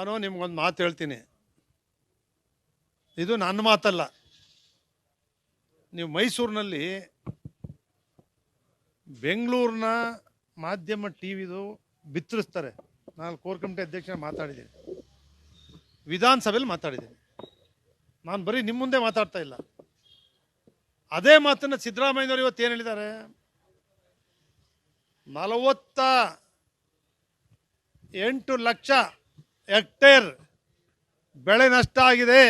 ನಾನು ನಿಮ್ಗೊಂದು ಮಾತು ಹೇಳ್ತೀನಿ. ಇದು ನನ್ನ ಮಾತಲ್ಲ. ನೀವು ಮೈಸೂರಿನಲ್ಲಿ ಬೆಂಗಳೂರಿನ ಮಾಧ್ಯಮ ಟಿ ವಿದು ಬಿತ್ತರಿಸ್ತಾರೆ. ನಾನು ಕೋರ್ ಕಮಿಟಿ ಅಧ್ಯಕ್ಷ ಮಾತಾಡಿದ್ದೀನಿ. ವಿಧಾನಸಭೆಯಲ್ಲಿ ಮಾತಾಡಿದ್ದೀನಿ. ನಾನು ಬರೀ ನಿಮ್ಮ ಮುಂದೆ ಮಾತಾಡ್ತಾ ಇಲ್ಲ. ಅದೇ ಮಾತನ್ನು ಸಿದ್ದರಾಮಯ್ಯನವರು ಇವತ್ತು ಏನು ಹೇಳಿದ್ದಾರೆ? ನಲವತ್ತ ಎಂಟು ಲಕ್ಷ ಹೆಕ್ಟೇರ್ ಬೆಳೆ ನಷ್ಟ ಆಗಿದೆ.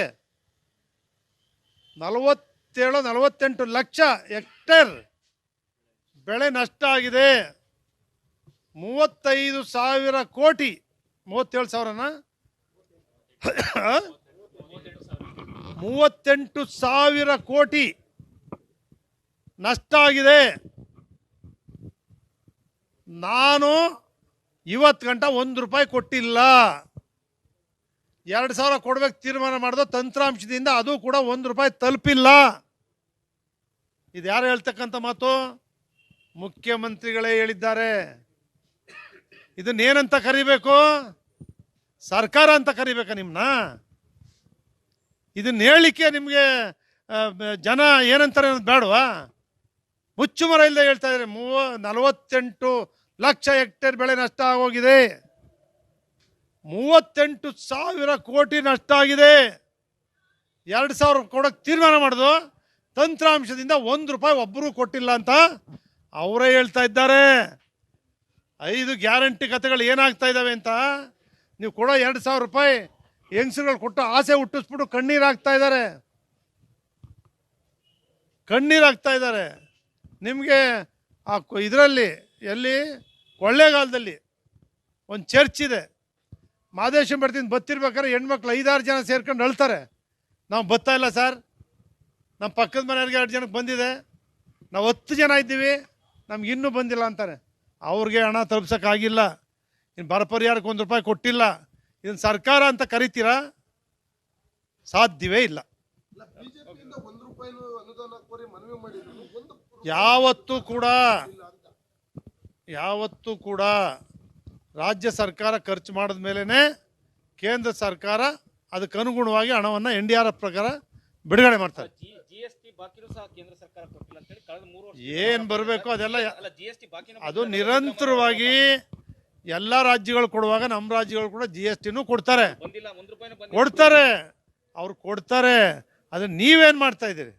ನಲವತ್ತೇಳು, ನಲವತ್ತೆಂಟು ಲಕ್ಷ ಹೆಕ್ಟೇರ್ ಬೆಳೆ ನಷ್ಟ ಆಗಿದೆ. ಮೂವತ್ತೈದು ಸಾವಿರ ಕೋಟಿ, ಮೂವತ್ತೇಳು ಸಾವಿರನ? ಮೂವತ್ತೆಂಟು ಸಾವಿರ ಕೋಟಿ ನಷ್ಟ ಆಗಿದೆ. ನಾನು ಇವತ್ತು ಗಂಟ ಒಂದು ರೂಪಾಯಿ ಕೊಟ್ಟಿಲ್ಲ. ಎರಡು ಸಾವಿರ ಕೊಡ್ಬೇಕು ತೀರ್ಮಾನ ಮಾಡಿದ ತಂತ್ರಾಂಶದಿಂದ ಅದು ಕೂಡ ಒಂದು ರೂಪಾಯಿ ತಲುಪಿಲ್ಲ. ಇದು ಯಾರು ಹೇಳ್ತಕ್ಕಂಥ ಮಾತು? ಮುಖ್ಯಮಂತ್ರಿಗಳೇ ಹೇಳಿದ್ದಾರೆ. ಇದನ್ನೇನಂತ ಕರಿಬೇಕು? ಸರ್ಕಾರ ಅಂತ ಕರಿಬೇಕಾ ನಿಮ್ಮನ್ನ ಇದನ್ನ ಹೇಳಲಿಕ್ಕೆ ನಿಮಗೆ ಜನ ಏನಂತಾರೆ ಅನ್ನೋದು ಬೇಡವಾ? ಮುಚ್ಚುಮರ ಇಲ್ಲದೆ ಹೇಳ್ತಾ ಇದ್ದಾರೆ. ಮೂವ, ನಲವತ್ತೆಂಟು ಲಕ್ಷ ಹೆಕ್ಟೇರ್ ಬೆಳೆ ನಷ್ಟ ಆಗೋಗಿದೆ. ಮೂವತ್ತೆಂಟು ಸಾವಿರ ಕೋಟಿ ನಷ್ಟ ಆಗಿದೆ. ಎರಡು ಸಾವಿರ ಕೊಡೋಕೆ ತೀರ್ಮಾನ ಮಾಡಿದ್ರು ತಂತ್ರಾಂಶದಿಂದ ಒಂದು ರೂಪಾಯಿ ಒಬ್ಬರು ಕೊಟ್ಟಿಲ್ಲ ಅಂತ ಅವರೇ ಹೇಳ್ತಾ ಇದ್ದಾರೆ. ಐದು ಗ್ಯಾರಂಟಿ ಕಥೆಗಳು ಏನಾಗ್ತಾ ಇದ್ದಾವೆ ಅಂತ ನೀವು ಕೊಡೋ ಎರಡು ಸಾವಿರ ರೂಪಾಯಿ ಹೆಂಗಸರುಗಳು ಕೊಟ್ಟು ಆಸೆ ಹುಟ್ಟಿಸ್ಬಿಟ್ಟು ಕಣ್ಣೀರು ಹಾಕ್ತಾ ಇದ್ದಾರೆ. ಕಣ್ಣೀರು ಹಾಕ್ತಾ ಇದ್ದಾರೆ. ನಿಮಗೆ ಆ ಇದರಲ್ಲಿ ಎಲ್ಲಿ ಕೊಳ್ಳೇಗಾಲದಲ್ಲಿ ಒಂದು ಚರ್ಚ್ ಇದೆ. ಮಾದೇಶ ಬರ್ತೀನಿ, ಬತ್ತಿರ್ಬೇಕಾದ್ರೆ ಹೆಣ್ಮಕ್ಳು ಐದಾರು ಜನ ಸೇರ್ಕೊಂಡು ಅಳ್ತಾರೆ ನಾವು ಬತ್ತಾ ಇಲ್ಲ ಸರ್. ನಮ್ಮ ಪಕ್ಕದ ಮನೆಯವ್ರಿಗೆ ಎರಡು ಜನಕ್ಕೆ ಬಂದಿದೆ. ನಾವು ಹತ್ತು ಜನ ಇದ್ದೀವಿ, ನಮ್ಗೆ ಇನ್ನೂ ಬಂದಿಲ್ಲ ಅಂತಾರೆ. ಅವ್ರಿಗೆ ಹಣ ತಲುಪ್ಸೋಕ್ಕಾಗಿಲ್ಲ ಇನ್ನು ಬರ ಪರಿಹಾರಕ್ಕೆ ಒಂದು ರೂಪಾಯಿ ಕೊಟ್ಟಿಲ್ಲ. ಇದನ್ನು ಸರ್ಕಾರ ಅಂತ ಕರಿತೀರಾ? ಸಾಧ್ಯವೇ ಇಲ್ಲ. ಯಾವತ್ತೂ ಕೂಡ ಯಾವತ್ತೂ ಕೂಡ ರಾಜ್ಯ ಸರ್ಕಾರ ಖರ್ಚು ಮಾಡಿದ ಮೇಲೇ ಕೇಂದ್ರ ಸರ್ಕಾರ ಅದಕ್ಕೆ ಅನುಗುಣವಾಗಿ ಹಣವನ್ನು ಎನ್ ಡಿ ಆರ್ ಎಫ್ ಪ್ರಕಾರ ಬಿಡುಗಡೆ ಮಾಡ್ತಾರೆ. ಏನು ಬರಬೇಕು ಅದೆಲ್ಲ ಅದು ನಿರಂತರವಾಗಿ ಎಲ್ಲ ರಾಜ್ಯಗಳು ಕೊಡುವಾಗ ನಮ್ಮ ರಾಜ್ಯಗಳು ಕೂಡ ಜಿ ಎಸ್ ಟಿನೂ ಕೊಡ್ತಾರೆ ಕೊಡ್ತಾರೆ. ಅವ್ರು ಕೊಡ್ತಾರೆ. ಅದನ್ನ ನೀವೇನು ಮಾಡ್ತಾ ಇದ್ದೀರಿ?